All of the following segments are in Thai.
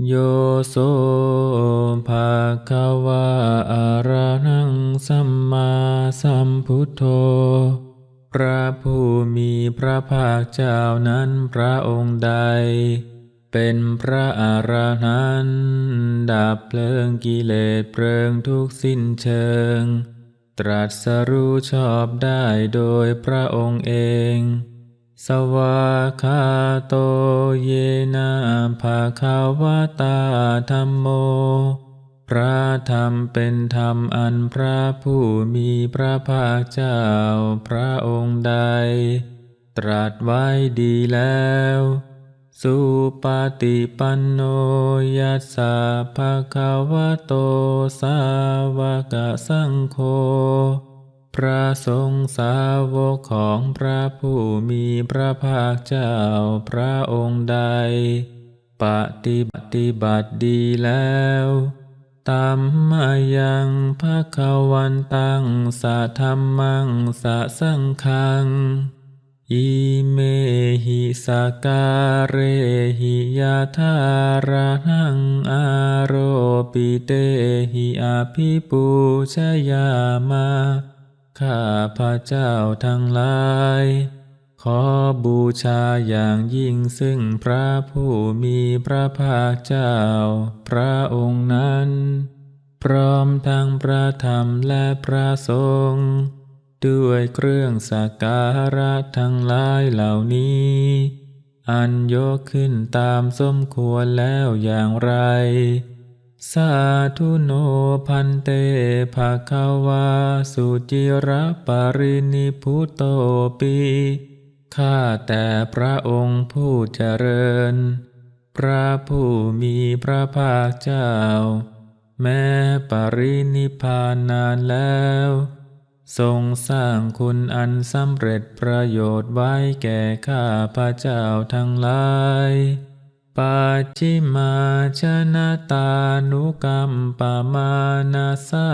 โยโสภาควาอะระหังสัมมาสัมพุทโธ พระผู้มีพระภาคเจ้านั้นพระองค์ใด เป็นพระอรหันต์ดับเพลิงกิเลสเพลิงทุกสิ้นเชิง ตรัสรู้ชอบได้โดยพระองค์เอง สวากาโตเยนะ ภาคาวตาธรรมโม พระธรรมเป็นธรรมอันพระผู้มีพระภาคเจ้าพระองค์ใด ตรัสไว้ดีแล้ว สุปฏิปันโนยัสสะภะคะวะโตสาวกสังโฆพระสงฆ์สาวกของพระผู้มีพระภาคเจ้าพระองค์ใด ปฏิปฏิบัติดีแล้วตัมมายังภะคะวันตังสะธรรมังสะสังฆัง อิเมหิสาการเรหิยาธาระหังอาโรปิเตหิอาภิปูชยามา ข้าพระเจ้าทั้งหลาย ขอบูชาอย่างยิ่งซึ่งพระผู้มีพระภาคเจ้า พระองค์นั้น พร้อมทั้งพระธรรมและพระสงฆ์ด้วยเครื่องสักการะทั้งหลายเหล่านี้ อันยกขึ้นตามสมควรแล้วอย่างไร สาธุโนพันเตภาคาวาสุจิระปรินิพุโตปี ข้าแต่พระองค์ผู้เจริญ พระผู้มีพระภาคเจ้า แม้ปรินิพพานนานแล้ว ทรงสร้างคุณอันสำเร็จประโยชน์ไว้แก่ข้าพระเจ้าทั้งหลายปัจจิมาชนะตานุกรรมปามานาสา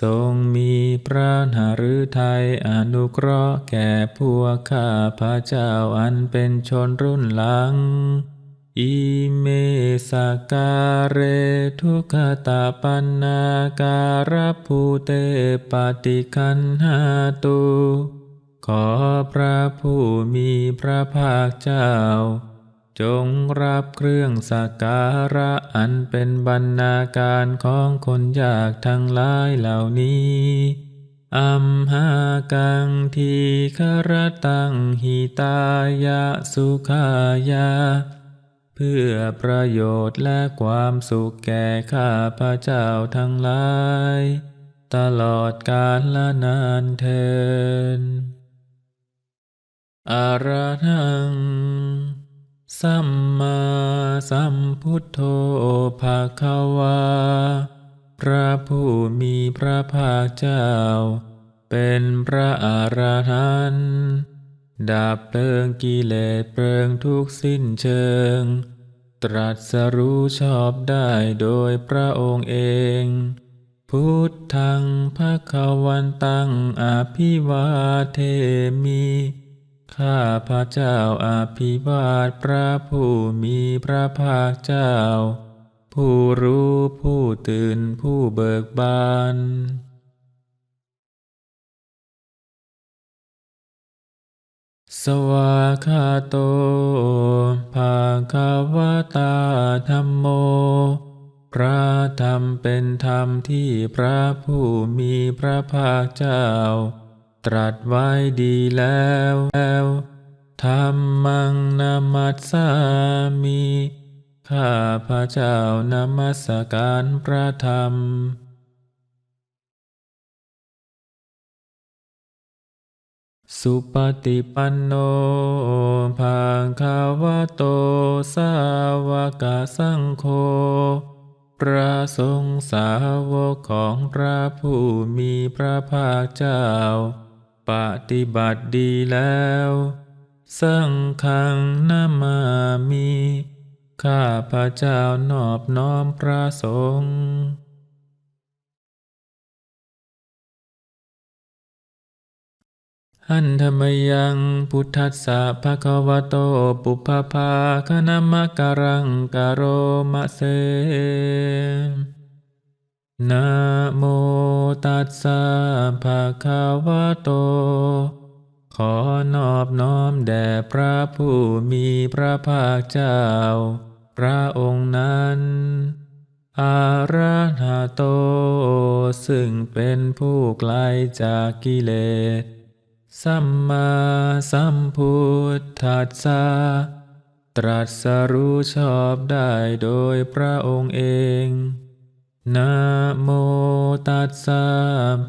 ทรงมีพระหฤทัยอนุเคราะห์แก่พวกข้าพระเจ้าอันเป็นชนรุ่นหลัง อิเมสการเรทุกขตาปันนาการภูเตปฏิคันหาตุขอพระผู้มีพระภาคเจ้า จงรับเครื่องสักการะอันเป็นบรรณาการของคนยากทั้งหลายเหล่านี้อัมหากังทีครตังหิตายะสุขายา เพื่อประโยชน์และความสุขแก่ข้าพระเจ้าทั้งหลาย ตลอดกาลละนานเทินอะระหัง สัมมาสัมพุทโธภาควา พระผู้มีพระภาคเจ้า เป็นพระอรหันต์ดับเพลิงกิเลสเพลิงทุกสิ้นเชิง ตรัสรู้ชอบได้โดยพระองค์เอง พุทธังภะควันตังอภิวาเทมิ ข้าพระเจ้าอาภิวาทพระผู้มีพระภาคเจ้า ผู้รู้ผู้ตื่นผู้เบิกบานสวากขาโต ภาคาวตาธรรมโม พระธรรมเป็นธรรมที่พระผู้มีพระภาคเจ้า ตรัสไว้ดีแล้วแล้วธรรมังนามัสสามิข้าพระเจ้านมัสการพระธรรมสุปฏิปันโนภาคาวะโต สาวกสังโฆ พระสงฆ์สาวกของพระผู้มีพระภาคเจ้า ปฏิบัติดีแล้ว สังฆังนามามิข้าพระเจ้านอบน้อมพระสงฆ์หันธรรมยังพุทธัสสะภะคะวะโตปุพพภาคณมะการังกะโรมะเส นะโมตัสสะภะคะวะโต ขอนอบน้อมแด่พระผู้มีพระภาคเจ้า พระองค์นั้น อาราหะโต ซึ่งเป็นผู้ไกลจากกิเลส สัมมาสัมพุทธัสสะ ตรัสรู้ชอบได้โดยพระองค์เอง นะโมตัสสะ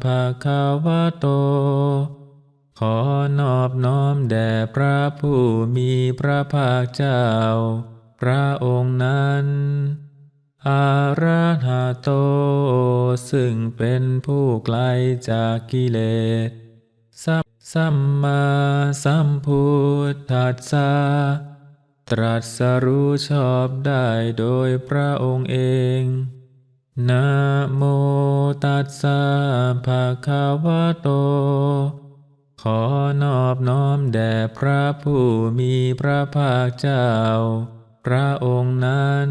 ภะคะวะโต ขอนอบน้อมแด่พระผู้มีพระภาคเจ้า พระองค์นั้น อาราหะโต ซึ่งเป็นผู้ไกลจากกิเลส สัมสัมมาสัมพุทธัสสะตรัสรู้ชอบได้โดยพระองค์เอง นะโมตัสสะภะคะวะโต ขอนอบน้อมแด่พระผู้มีพระภาคเจ้า พระองค์นั้น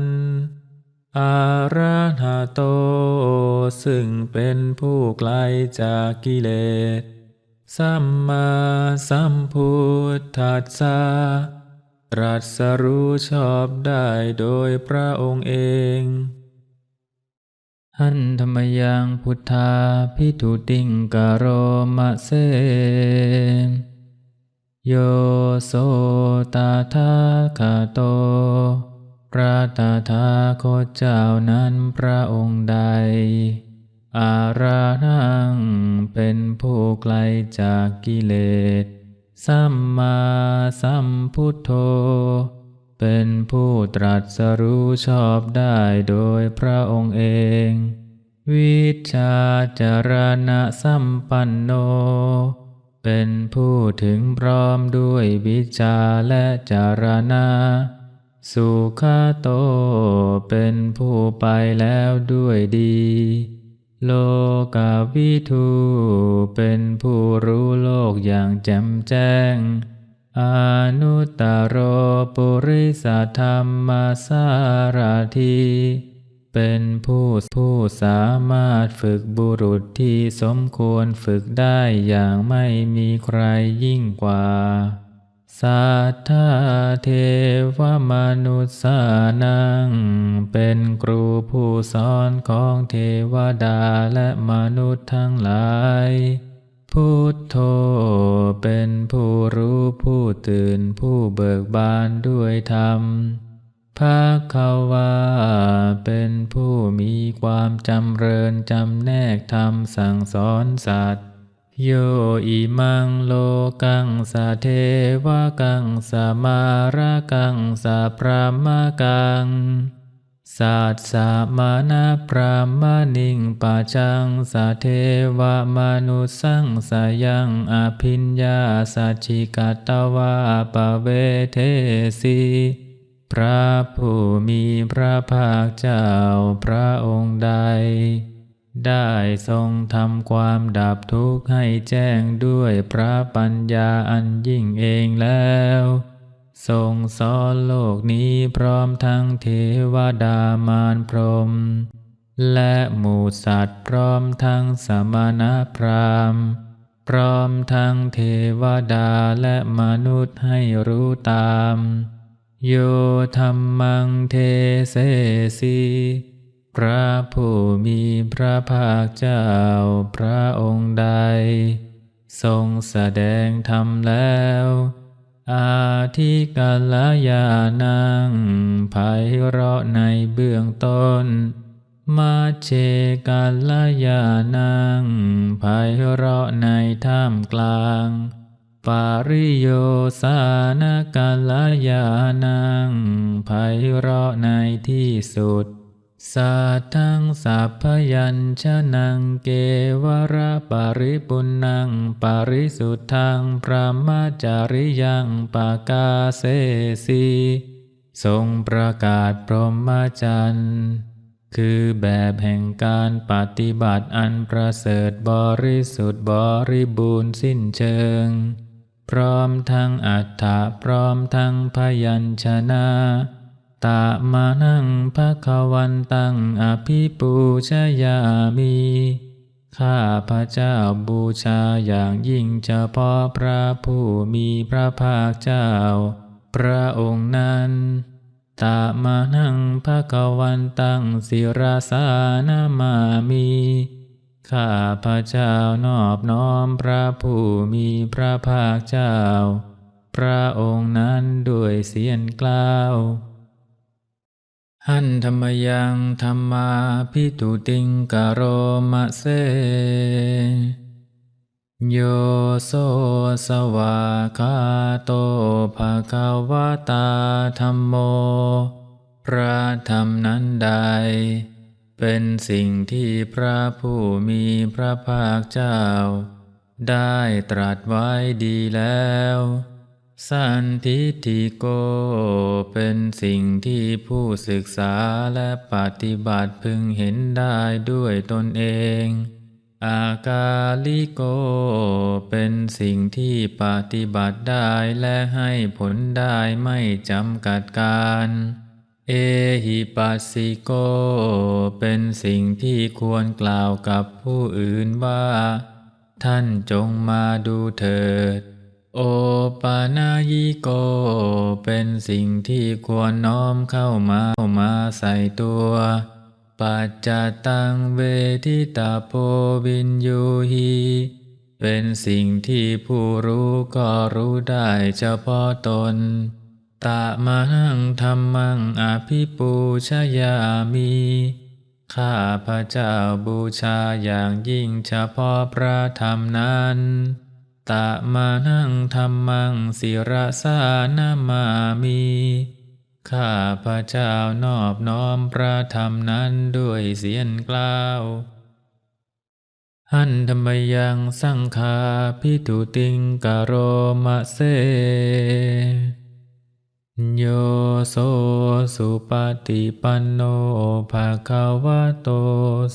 อาราหะโต ซึ่งเป็นผู้ไกลจากกิเลส สัมมาสัมพุทธัสสะตรัสรู้ชอบได้โดยพระองค์เอง หันธรรมยังพุทธาพิทุติงกโรมะเสโยโสตาทาคาโต พระตาทาโคเจ้านั้นพระองค์ใด อารานังเป็นผู้ไกลจากกิเลส สัมมาสัมพุทโธ เป็นผู้ตรัสรู้ชอบได้โดยพระองค์เอง วิชาจารณะสัมปันโน เป็นผู้ถึงพร้อมด้วยวิชาและจารณะสุขโต เป็นผู้ไปแล้วด้วยดี โลกาวิทู เป็นผู้รู้โลกอย่างแจ่มแจ้ง อนุตตโรปุริสธรรมสารทีเป็นผู้ผู้สามารถฝึกบุรุษที่สมควรฝึกได้อย่างไม่มีใครยิ่งกว่า สัทธาเทวมนุษสานัง เป็นครูผู้สอนของเทวดาและมนุษย์ทั้งหลาย พุทโธเป็นผู้รู้ผู้ตื่นผู้เบิกบานด้วยธรรมภาควาเป็นผู้มีความจำเริญจำแนกธรรมสั่งสอนสัตว์ โยอิมังโลกังสะเทวกังสะมาระกังสะพรามกัง สัตสะมานาพรามณิงปะจังสะเทวมนุสังสยังอภิญญาสัจิกัตตวาปเวเทสีพระผู้มีพระภาคเจ้าพระองค์ใด ได้ทรงทำความดับทุกข์ให้แจ้งด้วยพระปัญญาอันยิ่งเองแล้ว ทรงสอนโลกนี้พร้อมทั้งเทวดามารพรหมและหมูสัตว์พร้อมทั้งสมณพราหมณ์ พร้อมทั้งเทวดาและมนุษย์ให้รู้ตาม โยธรรมังเทเสสีพระผู้มีพระภาคเจ้าพระองค์ใด ทรงแสดงธรรมแล้ว อาทิกัลยานังไพเราะในเบื้องต้น มาเชกัลยานังไพเราะในท่ามกลาง ปาริโยสานกัลยานังไพเราะในที่สุด สัตทังสัพพยัญชนะเกวระปาริปุณังปาริสุทธังพระมาจาริยังปากาเสสีทรงประกาศพรหมจรรย์คือแบบแห่งการปฏิบัติอันประเสริฐบริสุทธิ์บริบูรณ์สิ้นเชิง พร้อมทั้งอัฏฐะพร้อมทั้งพยัญชนะ ตามานังภะคะวันตังอภิปูชยามีข้าพระเจ้าบูชาอย่างยิ่งเฉพาะพระผู้มีพระภาคเจ้า พระองค์นั้นตามานังภะคะวันตังศิราสานามามีข้าพระเจ้านอบน้อมพระผู้มีพระภาคเจ้า พระองค์นั้นด้วยเสียงกล่าว หันธรรมยังธรรมาพิตุติงกโรมะเซโยโสสวาคาโตภะคะวตาธรรมโม พระธรรมนั้นใด เป็นสิ่งที่พระผู้มีพระภาคเจ้า ได้ตรัสไว้ดีแล้ว สันทิฏฐิโก เป็นสิ่งที่ผู้ศึกษาและปฏิบัติพึงเห็นได้ด้วยตนเอง อากาลิโก เป็นสิ่งที่ปฏิบัติได้และให้ผลได้ไม่จำกัดการ เอหิปัสสิโก เป็นสิ่งที่ควรกล่าวกับผู้อื่นว่า ท่านจงมาดูเถิด โอปานายิโก เป็นสิ่งที่ควรน้อมเข้ามาเข้ามาใส่ตัว ปัจจตังเวทิตาโพวินยูหีเป็นสิ่งที่ผู้รู้ก็รู้ได้เฉพาะตน ตะมังธรรมังอภิปูชยามี ข้าพระเจ้าบูชาอย่างยิ่งเฉพาะพระธรรมนั้น ตะมานังธรรมังศิรสานามามี ข้าพระเจ้านอบน้อมพระธรรมนั้นด้วยเสียงกล่าวหันธรรมยังสังคาพิทุติงกโรมะเซ โยโสสุปฏิปันโนภะคะวะโต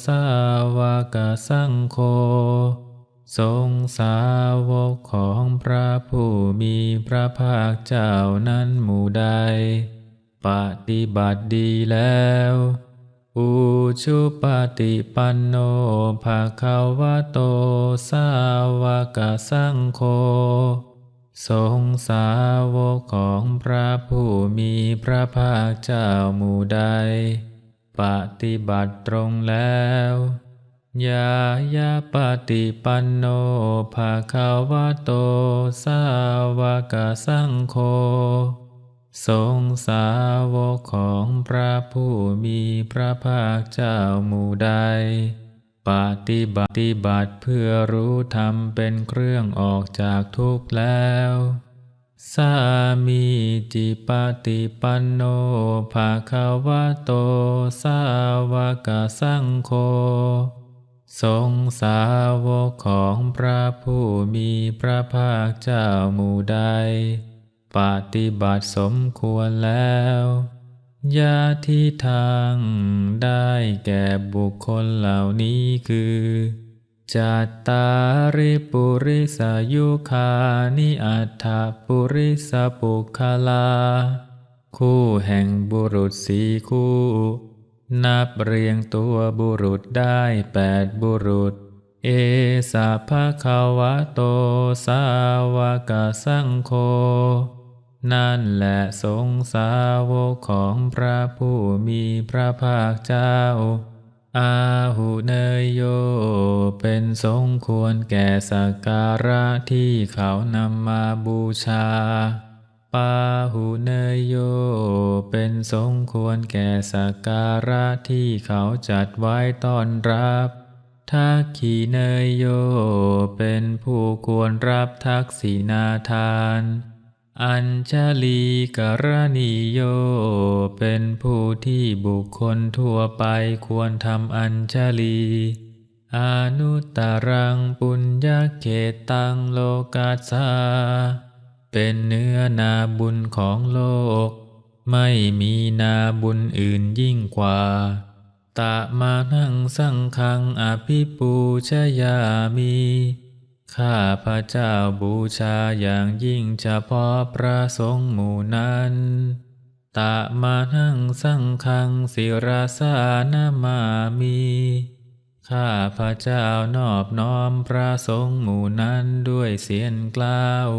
สาวกสังโฆ ทรงสาวกของพระผู้มีพระภาคเจ้านั้นหมู่ใด ปฏิบัติดีแล้ว อุชุปฏิปันโนภะคะวะโต สาวกสังโฆทรงสาวกของพระผู้มีพระภาคเจ้าหมู่ใด ปฏิบัติตรงแล้ว ยายาปฏิปันโนภาคาวะโต สาวกสังโฆทรงสาวกของพระผู้มีพระภาคเจ้าหมู่ใด ปฏิบัติบัติเพื่อรู้ธรรมเป็นเครื่องออกจากทุกข์แล้ว สามีจิปฏิปันโนภาคาวะโต สาวกสังโฆ ทรงสาวกของพระผู้มีพระภาคเจ้าหมู่ใด ปฏิบัติสมควรแล้วยาที่ทางได้แก่บุคคลเหล่านี้คือจัตตาริปุริสายุคานิอัฏฐปุริสปุคลา คู่แห่งบุรุษสี่คู่ นับเรียงตัวบุรุษได้แปดบุรุษ เอสาภะคะวะโตสาวกสังโฆนั่นแหละสงสาวกของพระผู้มีพระภาคเจ้า อาหุเนยโย เป็นสงควรแก่สักการะที่เขานำมาบูชา ปาหุเนยโย เป็นสงควรแก่สักการะที่เขาจัดไว้ต้อนรับทักขีเนยโย เป็นผู้ควรรับทักษินาทาน อัญชลีกรณีโย เป็นผู้ที่บุคคลทั่วไปควรทำอัญชลีอนุตตรังปุญญเขตังโลกัสสา เป็นเนื้อนาบุญของโลก ไม่มีนาบุญอื่นยิ่งกว่า ตะมานังสังคังอภิปูชยามี ข้าพระเจ้าบูชาอย่างยิ่งเฉพาะพระสงฆ์หมู่นั้น ตะมานังสังคังศิราสานามามีข้าพระเจ้านอบน้อมพระสงฆ์หมู่นั้นด้วยเสียงกล่าว